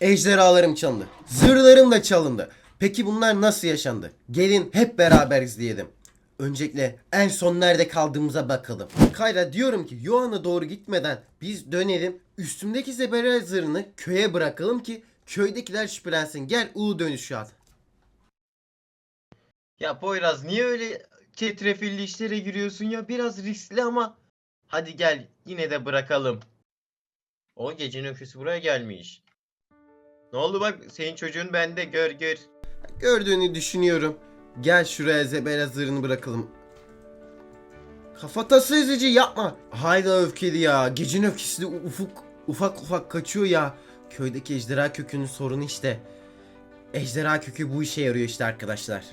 Ejderhalarım çalındı. Zırhlarım da çalındı. Peki bunlar nasıl yaşandı? Gelin hep beraber izleyelim. Öncelikle en son nerede kaldığımıza bakalım. Kayra diyorum ki Yohan'a doğru gitmeden biz dönelim. Üstümdeki zebra zırhını köye bırakalım ki köydekiler şüphelensin. Gel U dönüşü at. Ya Poyraz niye öyle çetrefilli işlere giriyorsun ya? Biraz riskli ama hadi gel yine de bırakalım. O gecenin öyküsü buraya gelmiş. Ne oldu bak senin çocuğun bende gör gör. Gördüğünü düşünüyorum. Gel şuraya zebra zırhını bırakalım. Kafatası ezici yapma. Hayda öfkeli ya. Gecenin öfkesi de ufuk ufak ufak kaçıyor ya. Köydeki ejderha kökünün sorunu işte. Ejderha kökü bu işe yarıyor işte arkadaşlar.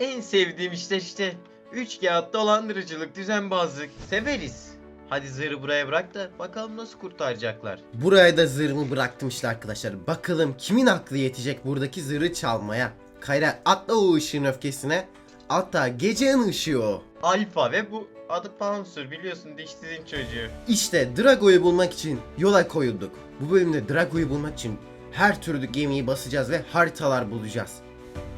En sevdiğim işler işte. Üç kağıt dolandırıcılık, düzenbazlık. Severiz. Hadi zırhı buraya bırak da bakalım nasıl kurtaracaklar. Buraya da zırhımı bıraktım işte arkadaşlar. Bakalım kimin aklı yetecek buradaki zırhı çalmaya. Kayra atla o ışığın öfkesine. Hatta gecenin ışığı o. Alfa ve bu adı Pouncer biliyorsun dişsizin çocuğu. İşte Drago'yu bulmak için yola koyulduk. Bu bölümde Drago'yu bulmak için her türlü gemiyi basacağız ve haritalar bulacağız.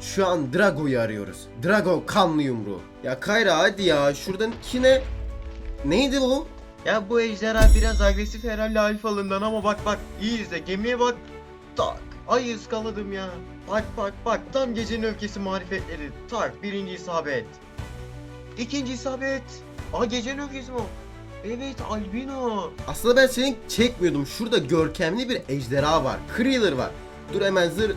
Şu an Drago'yu arıyoruz. Drago kanlı yumruğu. Ya Kayra hadi ya şuradan kine... Neydi o? Ya bu ejderha biraz agresif herhalde alfalından ama bak bak iyi izle gemiye bak. Tak. Ay ıskaladım ya. Bak bak bak tam gecenin öfkesi marifetleri. Tak birinci isabet. İkinci isabet. Aa gecenin öfkesi mi o? Evet albino. Aslında ben seni çekmiyordum. Şurada görkemli bir ejderha var. Kriller var. Dur hemen zır...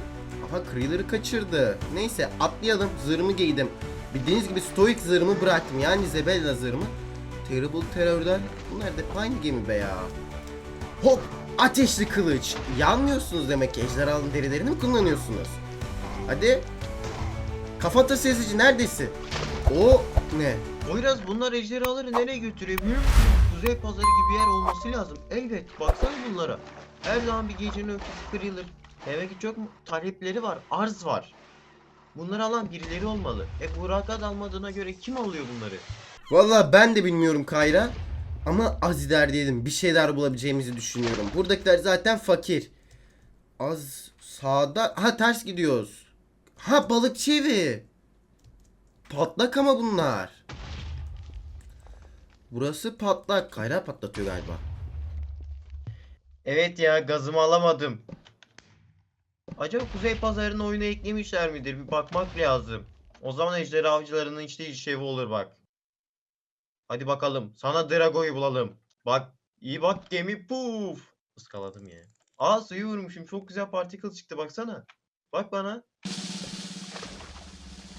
Aha Kriller'ı kaçırdı. Neyse atlayalım. Zırhımı giydim. Bildiğiniz gibi Stoic zırhımı bıraktım. Yani Zebella zırhımı. Terrible Terror'dan. Bunlar da aynı gemi be ya. Hop! Ateşli kılıç. Yanmıyorsunuz demek ki. Ejderhanın derilerini mi kullanıyorsunuz? Hadi. Kafatası ezici neredesin? O ne? Poyraz bunlar ejderhaları nereye götürüyor biliyor musun? Kuzey pazarı gibi yer olması lazım. Evet baksana bunlara. Her zaman bir gecenin öfkesi kırılır. Demek ki çok talepleri var, arz var. Bunları alan birileri olmalı. E Burak'a almadığına göre kim alıyor bunları? Valla ben de bilmiyorum Kayra. Ama az ilerleyelim. Bir şeyler bulabileceğimizi düşünüyorum. Buradakiler zaten fakir. Az sağda... Ha ters gidiyoruz. Ha balıkçı evi. Patlak ama bunlar. Burası patlak. Kayra patlatıyor galiba. Evet ya gazımı alamadım. Acaba Kuzey Pazarı'nı oyuna eklemişler midir? Bir bakmak lazım. O zaman ejderha avcılarının işte işlevi olur bak. Hadi bakalım. Sana Drago'yu bulalım. Bak iyi bak gemi puf. Iskaladım ya. Aa suyu vurmuşum. Çok güzel particle çıktı baksana. Bak bana.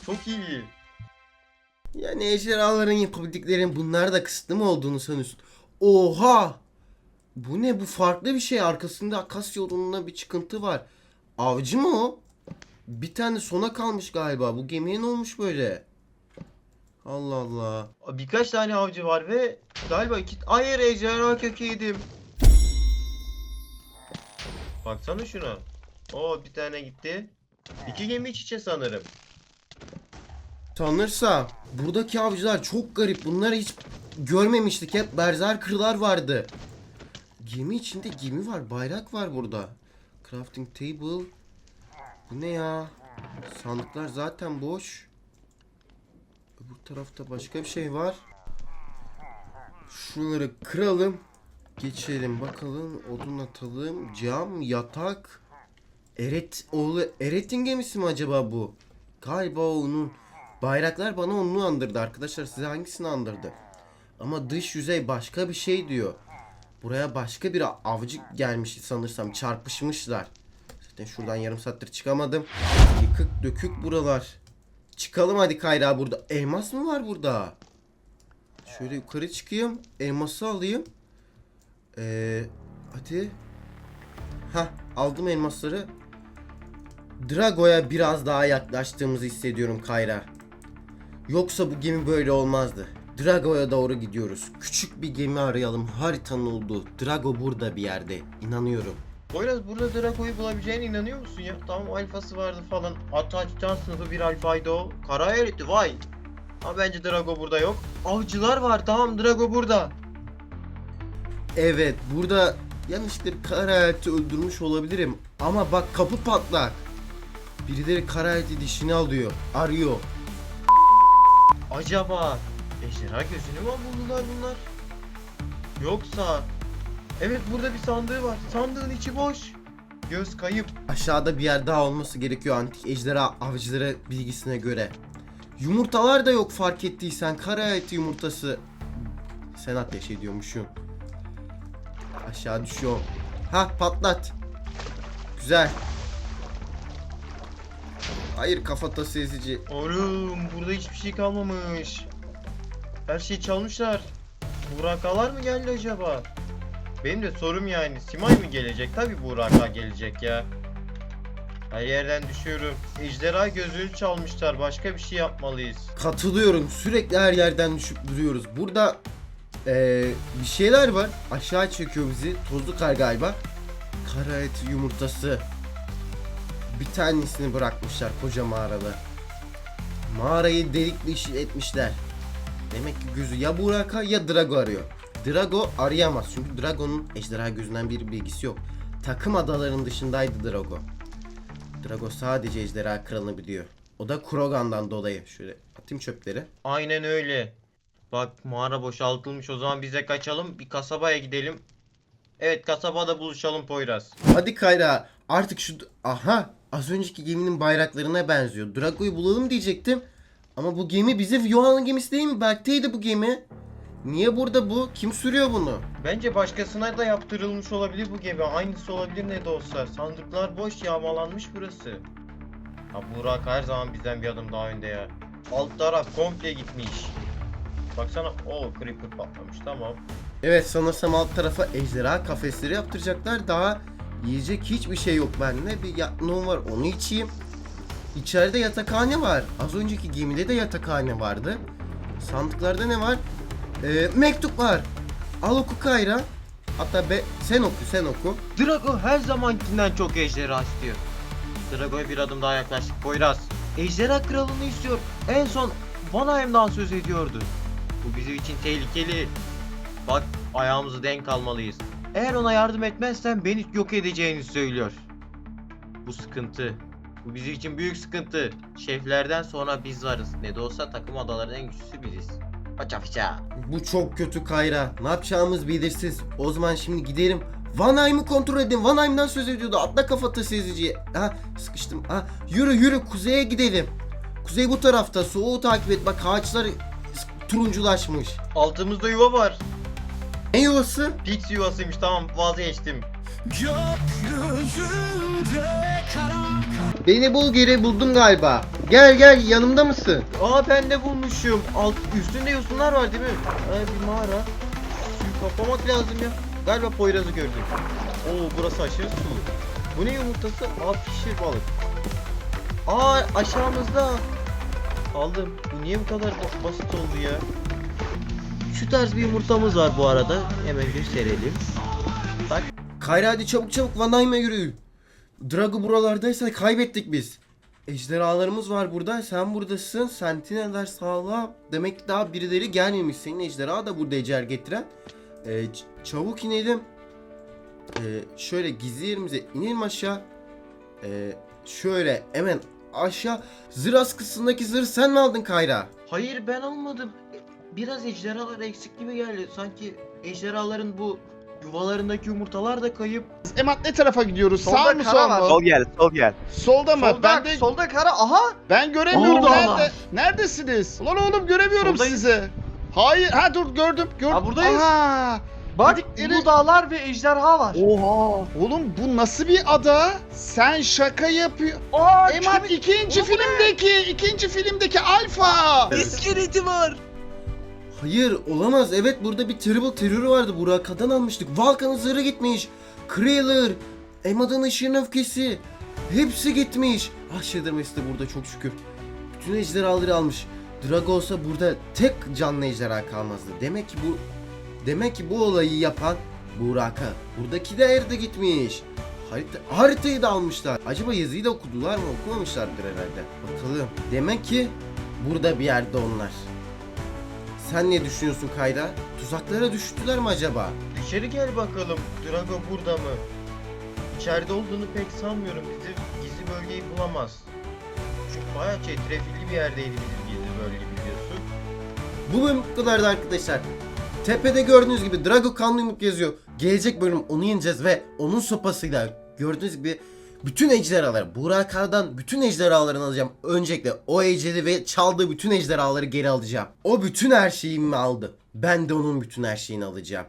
Çok iyi. Yani ejderhaların yapabildiklerinin bunlar da kısıtlı mı olduğunu sanıyorsun? Oha! Bu ne? Bu farklı bir şey. Arkasında Akasya yolunda bir çıkıntı var. Avcı mı o? Bir tane sona kalmış galiba. Bu gemiye ne olmuş böyle? Allah Allah. Birkaç tane avcı var ve galiba iki... Hayır ejderha kökü yedim. Baksana şuna. Oo bir tane gitti. İki gemi iç içe sanırım. Tanırsa buradaki avcılar çok garip. Bunları hiç görmemiştik. Hep berserkerlar vardı. Gemi içinde gemi var. Bayrak var burada. Crafting table. Bu ne ya? Sandıklar zaten boş. Öbür tarafta başka bir şey var. Şunları kıralım. Geçelim bakalım. Odun atalım. Cam, yatak. Eret oğlu Eret'in gemisi mi acaba bu? Galiba onun. Bayraklar bana onu andırdı arkadaşlar. Size hangisini andırdı? Ama dış yüzey başka bir şey diyor. Buraya başka bir avcı gelmiş sanırsam. Çarpışmışlar. Zaten şuradan yarım saattir çıkamadım. Yıkık dökük buralar. Çıkalım hadi Kayra burada. Elmas mı var burada? Şöyle yukarı çıkayım. Elması alayım. Ee, hadi. Ha aldım elmasları. Drago'ya biraz daha yaklaştığımızı hissediyorum Kayra. Yoksa bu gemi böyle olmazdı. Drago'ya doğru gidiyoruz. Küçük bir gemi arayalım. Haritanın olduğu. Drago burada bir yerde. İnanıyorum. Poyraz burada Draco'yu bulabileceğine inanıyor musun ya? Tamam alfası vardı falan. Hatta titan sınıfı bir alfaydı o. Kara hayaletti vay. Ama bence Drago burada yok. Avcılar var tamam Drago burada. Evet burada yanlışlıkla kara hayatı öldürmüş olabilirim. Ama bak kapı patlak. Birileri kara dişini alıyor. Arıyor. Acaba ejderha gözünü mü buldular bunlar? Yoksa Evet burada bir sandığı var. Sandığın içi boş. Göz kayıp. Aşağıda bir yer daha olması gerekiyor antik ejderha avcıları bilgisine göre. Yumurtalar da yok fark ettiysen. Kara hayatı yumurtası. Sen ateş ediyormuşsun. Aşağı düşüyor. Ha patlat. Güzel. Hayır kafatası ezici. Oğlum burada hiçbir şey kalmamış. Her şeyi çalmışlar. Burakalar mı geldi acaba? Benim de sorum yani Simay mı gelecek? Tabi Buraka gelecek ya. Her yerden düşüyorum. Ejderha gözünü çalmışlar. Başka bir şey yapmalıyız. Katılıyorum. Sürekli her yerden düşüp duruyoruz. Burada eee, bir şeyler var. Aşağı çekiyor bizi. Tozlu kar galiba. Kara et yumurtası. Bir tanesini bırakmışlar koca mağarada. Mağarayı delikli iş etmişler. Demek ki gözü ya Buraka ya Drago arıyor. Drago arayamaz çünkü Drago'nun ejderha gözünden bir bilgisi yok. Takım adalarının dışındaydı Drago. Drago sadece ejderha kralını biliyor. O da Krogan'dan dolayı. Şöyle atayım çöpleri. Aynen öyle. Bak mağara boşaltılmış. O zaman bize kaçalım. Bir kasabaya gidelim. Evet kasabada buluşalım Poyraz. Hadi Kayra artık şu... Aha az önceki geminin bayraklarına benziyor. Drago'yu bulalım diyecektim. Ama bu gemi bize Yohan'ın gemisi değil mi? Berk'teydi bu gemi. Niye burada bu? Kim sürüyor bunu? Bence başkasına da yaptırılmış olabilir bu gemi. Aynısı olabilir ne de olsa. Sandıklar boş yağmalanmış burası. Ha Burak her zaman bizden bir adım daha önde ya. Alt taraf komple gitmiş. Baksana o creeper patlamış tamam. Evet sanırsam alt tarafa ejderha kafesleri yaptıracaklar. Daha yiyecek hiçbir şey yok bende. Bir yatnum var onu içeyim. İçeride yatakhane var. Az önceki gemide de yatakhane vardı. Sandıklarda ne var? Ee, mektuplar. Al oku Kayra. Hatta be, sen oku sen oku. Drago her zamankinden çok ejderha istiyor. Drago'ya bir adım daha yaklaştık Poyraz. Ejderha kralını istiyor. En son Vanaheim'dan söz ediyordu. Bu bizim için tehlikeli. Bak ayağımızı denk almalıyız. Eğer ona yardım etmezsen beni yok edeceğini söylüyor. Bu sıkıntı. Bu bizim için büyük sıkıntı. Şeflerden sonra biz varız. Ne de olsa takım adaların en güçlüsü biziz. Paça paça. Bu çok kötü Kayra. Ne yapacağımız belirsiz. O zaman şimdi gidelim. Vanheim'i kontrol edin. Vanheim'den söz ediyordu. Atla kafatası eziciye. Ha sıkıştım. Ha yürü yürü kuzeye gidelim. Kuzey bu tarafta. Soğuğu takip et. Bak ağaçlar turunculaşmış. Altımızda yuva var. Ne yuvası? Pix yuvasıymış tamam vazgeçtim. Beni bul geri buldum galiba. Gel gel yanımda mısın? Aa ben de bulmuşum. Alt üstünde yosunlar var değil mi? Ee, bir mağara. Suyu kapamak lazım ya. Galiba Poyraz'ı gördüm. Oo burası aşırı sulu. Bu ne yumurtası? Aa pişir balık. Aa aşağımızda. Aldım. Bu niye bu kadar bas- basit oldu ya? Şu tarz bir yumurtamız var bu arada. Hemen gösterelim. Kayra hadi çabuk çabuk Vanheim'e yürü. Drago buralardaysa kaybettik biz. Ejderhalarımız var burada. Sen buradasın. Sentineller sağla. Demek ki daha birileri gelmemiş. Senin ejderha da burada ecel getiren. Ee, çabuk inelim. Ee, şöyle gizli yerimize inelim aşağı. Ee, şöyle hemen aşağı. Zırh askısındaki zırh sen mi aldın Kayra? Hayır ben almadım. Biraz ejderhalar eksik gibi geldi. Sanki ejderhaların bu yuvalarındaki yumurtalar da kayıp. Emat ne tarafa gidiyoruz? Solda Sağ mı kara sol var. mu? Sol gel, sol gel. Solda mı? Solda, ben de solda kara. Aha. ben göremiyorum. Orada Nerede? Neredesiniz? Ulan oğlum göremiyorum Soldayız. sizi. Hayır. Ha dur gördüm. Gördüm. Ha, buradayız. Aha. Bak Dedikleri- bu dağlar ve ejderha var. Oha. Oğlum bu nasıl bir ada? Sen şaka yapıyor. Aa, Emat kimin- ikinci Bu ne? filmdeki, ikinci filmdeki Alfa. İskeleti var. Hayır olamaz. Evet burada bir terrible terörü vardı. Buraka'dan almıştık. Valkan'ın zırhı gitmiş. Krayler. Emad'ın ışığın öfkesi. Hepsi gitmiş. Ah Shadowmast de burada çok şükür. Bütün ejderhaları almış. Drago olsa burada tek canlı ejderha kalmazdı. Demek ki bu demek ki bu olayı yapan Buraka. Buradaki değer de gitmiş. Harita, haritayı da almışlar. Acaba yazıyı da okudular mı? Okumamışlardır herhalde. Bakalım. Demek ki burada bir yerde onlar. Sen ne düşünüyorsun Kayra? Tuzaklara düştüler mi acaba? Dışarı gel bakalım. Drago burada mı? İçeride olduğunu pek sanmıyorum. Bizi gizli bölgeyi bulamaz. Çünkü bayağı çetrefilli bir yerdeydi bizim gizli bölge biliyorsun. Bu bölüm bu kadardı arkadaşlar. Tepede gördüğünüz gibi Drago kanlı yumruk yazıyor. Gelecek bölüm onu yeneceğiz ve onun sopasıyla gördüğünüz gibi bütün ejderhaları, Burak Ağa'dan bütün ejderhalarını alacağım. Öncelikle o ejderi ve çaldığı bütün ejderhaları geri alacağım. O bütün her şeyimi aldı. Ben de onun bütün her şeyini alacağım.